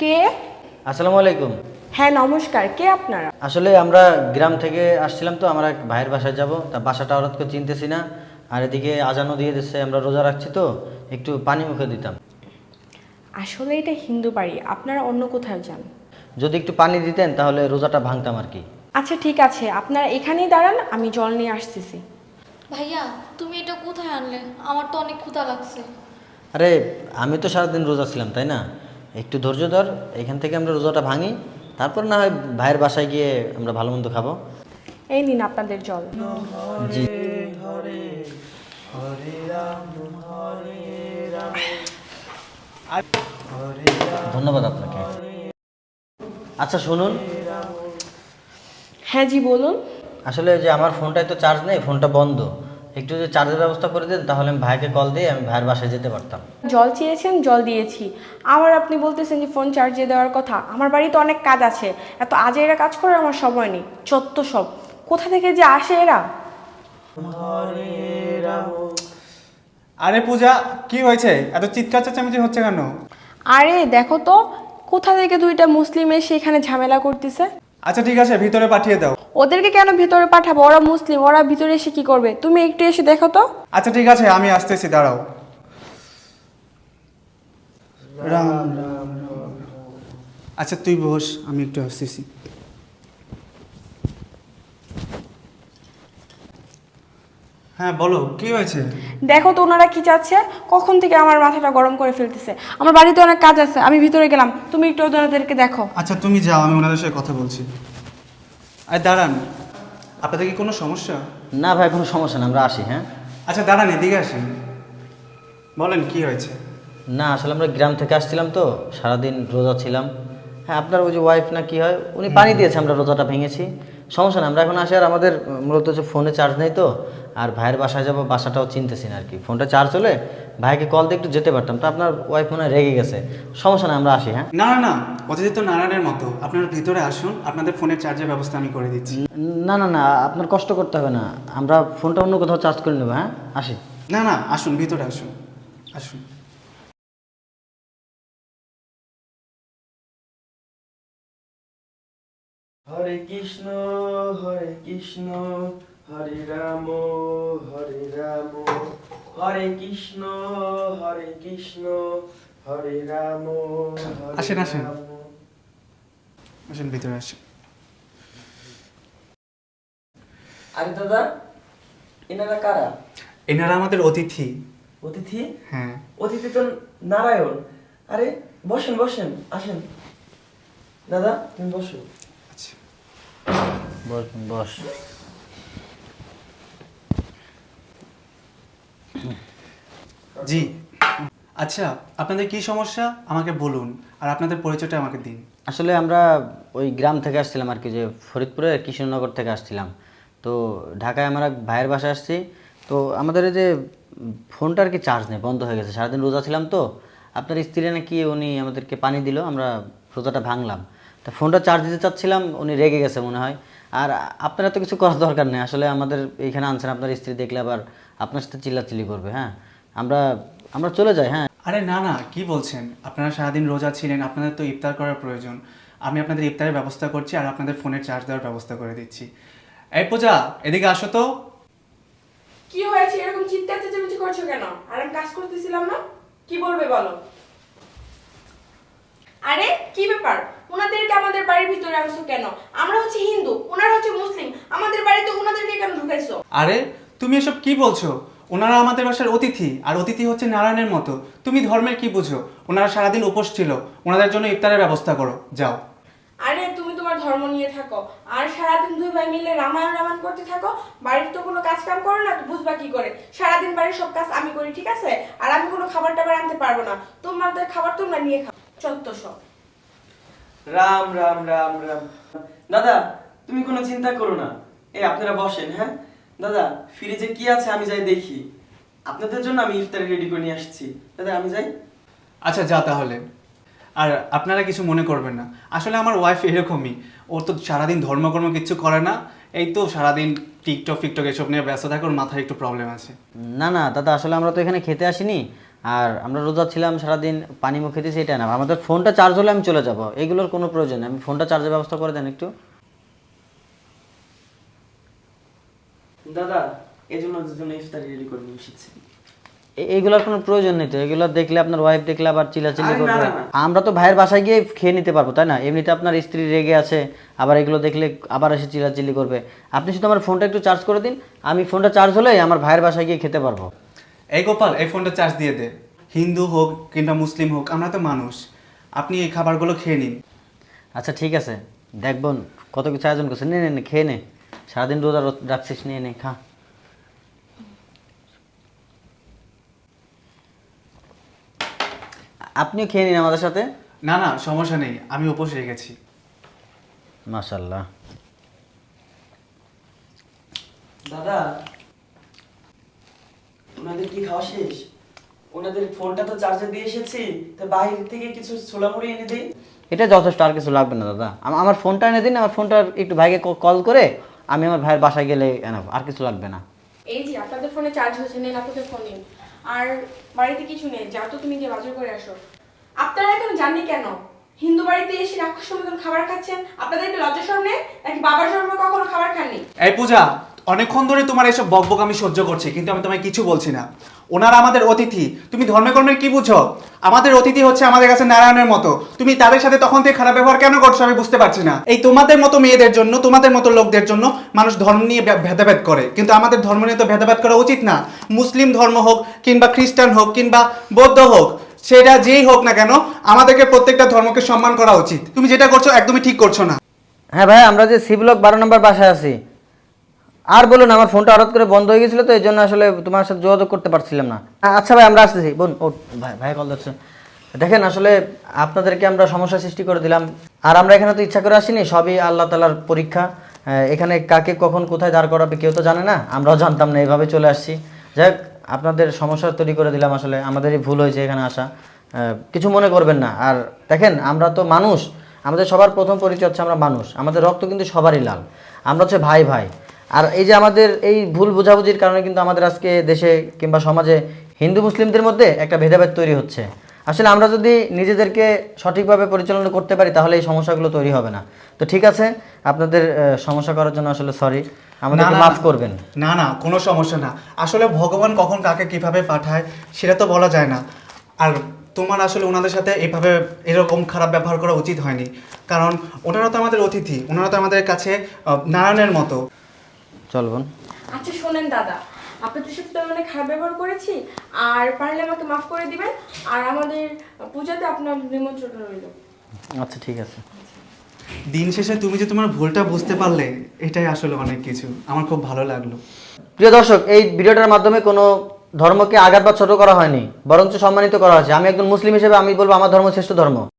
কে? আসসালামু আলাইকুম। হ্যাঁ নমস্কার। কে আপনারা? আসলে আমরা গ্রাম থেকে আসছিলাম তো আমরা এক ভাইয়ের বাসায় যাব। তা বাসাটা হঠাৎ করে চিনতেছি না। আর এদিকে আজানও দিয়ে দিচ্ছে আমরা রোজা রাখছি তো একটু পানি মুখে দিতাম। আসলে এটা হিন্দু বাড়ি আপনারা অন্য কোথাও যান? যদি একটু পানি দিতেন তাহলে রোজাটা ভাঙতাম আর কি। আচ্ছা ঠিক আছে। আপনারা এখানেই দাঁড়ান আমি জল নিয়ে আসতেছি। ভাইয়া তুমি এটা কোথায় আনলে? আমার তো অনেক ক্ষুধা লাগছে। আরে আমি তো সারাদিন রোজা ছিলাম তাই না? একটু ধৈর্য ধর এখান থেকে আমরা রোজাটা ভাঙি তারপর না হয় ভাইয়ের বাসায় গিয়ে আমরা ভালো মন্দ খাব। এই নিন আপনাদের জল। জি। ধন্যবাদ আপনাকে। আচ্ছা শুনুন। হ্যাঁ জি বলুন। আসলে যে আমার ফোনটায় তো চার্জ নেই ফোনটা বন্ধ। একটু যদি চার্জের ব্যবস্থা করে দেন তাহলে আমি ভাইকে কল দিয়ে আমি ভাইয়ের বাসায় যেতে পারতাম। জল চেয়েছেন জল দিয়েছি। আবার আপনি বলতেছেন যে ফোন চার্জে দেওয়ার কথা। আমার বাড়িতে অনেক কাজ আছে। এত আজ এরা কাজ করার আমার সময় নেই। চত্ব সব। কোথা থেকে যে আসে এরা? আরে পূজা কি হয়েছে? এত চিৎকার চেঁচামেচি হচ্ছে কেন? আরে দেখো তো কোথা থেকে দুইটা মুসলিম এসে এখানে ঝামেলা করতেছে? আচ্ছা ঠিক আছে ভিতরে পাঠিয়ে দাও। ওদেরকে কেন ভিতরে পাঠাবো? ওরা মুসলিম ওরা ভিতরে এসে কি করবে? তুমি একটু এসে দেখো তো। আচ্ছা ঠিক আছে আমি আসতেছি দাঁড়াও। রাম রাম রাম। আচ্ছা তুই বস আমি একটু আসতেছি। হ্যাঁ বলো কি হয়েছে? দেখো তো ওনারা কি চাচ্ছে? কখন থেকে আমার মাথাটা গরম করে ফেলতেছে? আমার বাড়িতে অনেক কাজ আছে আমি ভিতরে গেলাম। তুমি একটু ওদেরকে দেখো। আচ্ছা তুমি যাও আমি ওনাদের সাথে কথা বলছি। আরে দাঁড়ান আপনাদের কি কোনো সমস্যা? না ভাই কোনো সমস্যা না আমরা আসি হ্যাঁ? আচ্ছা দাঁড়ান এদিকে আসেন। বলেন কি হয়েছে? না আসলে আমরা গ্রাম থেকে আসছিলাম তো সারাদিন রোজা ছিলাম। হ্যাঁ আপনার ওই যে ওয়াইফ না কি হয় উনি পানি দিয়েছে আমরা রোজাটা ভেঙেছি। সমস্যা না আমরা এখন আসি আর আমাদের মূলত হচ্ছে ফোনে চার্জ নেই তো আর ভাইয়ের বাসায় যাব বাসাটাও চিনতেছি না আর কি। ফোনটা চার্জ হলে ভাইকে কল দিয়ে একটু যেতে পারতাম তো আপনার ওয়াইফ মনে রেগে গেছে। সমস্যা না আমরা আসি হ্যাঁ? না না না অতিথি তো নারায়ণের মতো। আপনার ভিতরে আসুন আপনাদের ফোনের চার্জের ব্যবস্থা আমি করে দিচ্ছি। না না না আপনার কষ্ট করতে হবে না আমরা ফোনটা অন্য কোথাও চার্জ করে নেব হ্যাঁ? আসি। না না আসুন ভিতরে আসুন আসুন। হরে কৃষ্ণ হরে কৃষ্ণ হরে রাম হরে রাম। হরে কৃষ্ণ হরে কৃষ্ণ হরে রাম আসেন, আসেন। আসুন ভিতরে আসুন। আরে দাদা এনারা কারা? এনারা আমাদের অতিথি। অতিথি? হ্যাঁ। অতিথি তো নারায়ণ। আরে বসেন বসেন আসেন। দাদা তুমি বসো। বস বস। জি। আচ্ছা আপনাদের কি সমস্যা? আমাকে বলুন আর আপনাদের পরিচয়টা আমাকে দিন। আসলে আমরা ওই গ্রাম থেকে আসছিলাম আর কি যে ফরিদপুরে কৃষ্ণনগর থেকে আসছিলাম। তো ঢাকায় আমরা এক ভাইয়ের বাসায় আসছি। তো আমাদের এই যে ফোনটা আর কি চার্জ নেই বন্ধ হয়ে গেছে। সারাদিন রোজা ছিলাম তো। আপনার স্ত্রী নাকি উনি আমাদেরকে পানি দিল আমরা রোজাটা ভাঙলাম। তা ফোনটা চার্জ দিতে চাচ্ছিলাম উনি রেগে গেছে মনে হয়। আর আপনারা তো কিছু করার দরকার নেই। আসলে আমাদের এইখানে আনছেন আপনার স্ত্রী দেখলে আবার আপনার সাথে চিল্লাচিল্লি করবে হ্যাঁ? আমরা আমরা চলে যাই হ্যাঁ? আরে না না কি বলছেন? আপনারা সারাদিন রোজা ছিলেন আপনাদের তো ইফতার করার প্রয়োজন। আমি আপনাদের ইফতারের ব্যবস্থা করছি আর আপনাদের ফোনের চার্জ দেওয়ার ব্যবস্থা করে দিচ্ছি। এই পূজা এদিকে আসো তো। কি হয়েছে? এরকম চিৎকার চেঁচামেচি করছ কেন? আর আমি কাজ করতেছিলাম না। কি বলবে বলো? আরে কি ব্যাপার? ওনাদেরকে আমাদের বাড়ির ভিতরে আনছো কেন? আমরা হচ্ছে হিন্দু ওনারা হচ্ছে মুসলিম। আমাদের বাড়িতে ওনাদেরকে কেন ঢুকাইছো? আরে তুমি এসব কি বলছো? ওনারা আমাদের বাসার অতিথি আর অতিথি হচ্ছে নারায়ণের মতো। তুমি ধর্মের কি বুঝো? ওনারা সারাদিন উপোস ছিল। ওনাদের জন্য ইফতারের ব্যবস্থা করো। যাও। আরে তুমি তোমার ধর্ম নিয়ে থাকো। আর সারাদিন দুই ভাই মিলে রামায়ণ রামায়ণ করতে থাকো? বাড়ির তো কোনো কাজ কাম করো না বুঝবা কি করে? সারাদিন বাড়ির সব কাজ আমি করি ঠিক আছে? আর আমি কোনো খাবার টাবার আনতে পারব না। তোমাদের খাবার তোমরা নিয়ে খাও। সব রাম রাম রাম রাম। দাদা তুমি কোনো চিন্তা করো না। এই আপনারা বসেন হ্যাঁ? দাদা ফ্রিজে কি আছে আমি যাই দেখি। আপনাদের জন্য আমি ইফতারি রেডি করে নিয়ে আসছি। দাদা আমি যাই। আচ্ছা যা তাহলে। আর আপনারা কিছু মনে করবেন না। আসলে আমার ওয়াইফ এরকমই। ওর তো সারাদিন ধর্মকর্ম কিছু করে না। এই তো সারাদিন টিকটক ফিকটক এসব নিয়ে ব্যস্ত থাকে। ওর মাথায় একটু প্রবলেম আছে। না না দাদা আসলে আমরা তো এখানে খেতে আসিনি। আর আমরা রোজা ছিলাম সারাদিন পানি মুখে দিয়েছি এটা না। আমাদের ফোনটা চার্জ হলে আমি চলে যাব। এগুলোর কোনো প্রয়োজন নেই। আমি ফোনটা চার্জের ব্যবস্থা করে দেন একটু। দাদা এই জন্য ইফতারি রেডি করে নিয়ে এসেছি। এ- কোনো প্রয়োজন নেই তো? এগুলো দেখলে আপনার ওয়াইফ দেখলে আবার না, করবে। আমরা তো ভাইয়ের বাসায় গিয়ে খেয়ে নিতে পারব তাই না? এমনিতে আপনার স্ত্রী রেগে আছে আবার এগুলো দেখলে আবার এসে চিল্লাচিল্লি করবে। আপনি শুধু আমার ফোনটা একটু চার্জ করে দিন। আমি ফোনটা চার্জ হলেই আমার ভাইয়ের বাসায় গিয়ে খেতে পারব। এই গোপাল এই ফোনটা চার্জ দিয়ে দে। হিন্দু হোক কিংবা মুসলিম হোক আমরা তো মানুষ। আপনি এই খাবারগুলো খেয়ে নিন। আচ্ছা ঠিক আছে। দেখব কত কিছু আয়োজন করছে নে নে নে, খেয়ে নে। সারাদিন রোজা রো- রাখছিস নিয়ে নে খা। আপনিও খেয়ে নিন আমাদের সাথে। না না সমস্যা নেই আমি উপোস রেখেছি মাশাল্লাহ। দাদা ওনাদের কি খাওয়া শেষ? ওনাদের ফোনটা তো চার্জে দিয়ে এসেছি তা বাইরে থেকে কিছু ছোলা মুড়ি এনে দিই। এটা যথেষ্ট আর কিছু লাগবে না দাদা। আমার ফোনটা এনে দিন আমার ফোনটা একটু ভাইকে কল করে আমি আমার ভাইয়ের বাসায় গেলে এনাফ আর কিছু লাগবে না। এই যে আপনাদের ফোনে চার্জ হচ্ছে নেন আপনাদের ফোন নিন। আর বাড়িতে কিছু নেই যা তো তুমি গিয়ে বাজার করে আসো। আপনারা এখন জাননি কেন? হিন্দু বাড়িতে এসে রাক্ষস মতন খাবার খাচ্ছেন? আপনাদের কি লজ্জা শরম নেই? নাকি বাবার জন্মে কখনো খাবার খাননি? এই পূজা অনেকক্ষণ ধরে তোমার এসব বকবক আমি সহ্য করছি, কিন্তু আমি তোমায় কিছু বলছি না। ওনারা আমাদের অতিথি। তুমি ধর্মে কর্মের কি বুঝো? আমাদের অতিথি হচ্ছে আমাদের কাছে নারায়ণের মতো। তুমি তাদের সাথে তখন থেকে খারাপ ব্যবহার কেন করছ আমি বুঝতে পারছি না। এই তোমাদের মতো মেয়েদের জন্য, তোমাদের মতো লোকদের জন্য মানুষ ধর্ম নিয়ে ভেদাভেদ করে। কিন্তু আমাদের ধর্ম নিয়ে তো ভেদাভেদ করা উচিত না। মুসলিম ধর্ম হোক কিংবা খ্রিস্টান হোক কিংবা বৌদ্ধ হোক, সেটা যেই হোক না কেন, আমাদেরকে প্রত্যেকটা ধর্মকে সম্মান করা উচিত। তুমি যেটা করছ একদমই ঠিক করছ না। হ্যাঁ ভাই, আমরা যে সি ব্লক বারো নম্বর বাসায় আছি আর বলুন আমার ফোনটা হঠাৎ করে বন্ধ হয়ে গেছিল তো এই জন্য আসলে তোমার সাথে যোগাযোগ করতে পারছিলাম না। আচ্ছা ভাই আমরা আসতেছি। বোন ও ভাই ভাই কল দিচ্ছে দেখেন আসলে আপনাদেরকে আমরা সমস্যা সৃষ্টি করে দিলাম। আর আমরা এখানে তো ইচ্ছা করে আসিনি সবই আল্লাহ তালার পরীক্ষা। এখানে কাকে কখন কোথায় দাঁড় করাবে কেউ তো জানে না আমরাও জানতাম না এইভাবে চলে আসছি। যাই হোক, আপনাদের সমস্যা তৈরি করে দিলাম আসলে আমাদেরই ভুল হয়েছে এখানে আসা। কিছু মনে করবেন না। আর দেখেন আমরা তো মানুষ আমাদের সবার প্রথম পরিচয় হচ্ছে আমরা মানুষ আমাদের রক্ত কিন্তু সবারই লাল। আমরা হচ্ছে ভাই ভাই। আর এই যে আমাদের এই ভুল বোঝাবুঝির কারণে কিন্তু আমাদের আজকে দেশে কিংবা সমাজে হিন্দু মুসলিমদের মধ্যে একটা ভেদাভেদ তৈরি হচ্ছে। আসলে আমরা যদি নিজেদেরকে সঠিকভাবে পরিচালনা করতে পারি তাহলে এই সমস্যাগুলো তৈরি হবে না। তো ঠিক আছে আপনাদের সমস্যা করার জন্য আসলে সরি আমাদেরকে মাফ করবেন। না না কোনো সমস্যা না। আসলে ভগবান কখন কাকে কীভাবে পাঠায় সেটা তো বলা যায় না। আর তোমার আসলে ওনাদের সাথে এভাবে এরকম খারাপ ব্যবহার করা উচিত হয়নি। কারণ ওনারা তো আমাদের অতিথি ওনারা তো আমাদের কাছে নারায়ণের মতো। চল বোন। আচ্ছা শোনেন দাদা আপনাদের সাথে তো আমি অনেক খারাপ ব্যবহার করেছি আর পারলে আমাকে মাফ করে দিবেন আর আমাদের পূজাতে আপনার নিমন্ত্রণ রইল। আচ্ছা ঠিক আছে। দিন শেষে তুমি যে তোমার ভুলটা বুঝতে পারলে এটাই আসলে অনেক কিছু। আমার খুব ভালো লাগল। প্রিয় দর্শক এই ভিডিওটার মাধ্যমে কোনো ধর্মকে আঘাত বা ছোট করা হয়নি বরঞ্চ সম্মানিত করা হয়েছে। আমি একজন মুসলিম হিসেবে আমি বলব আমার ধর্ম শ্রেষ্ঠ ধর্ম।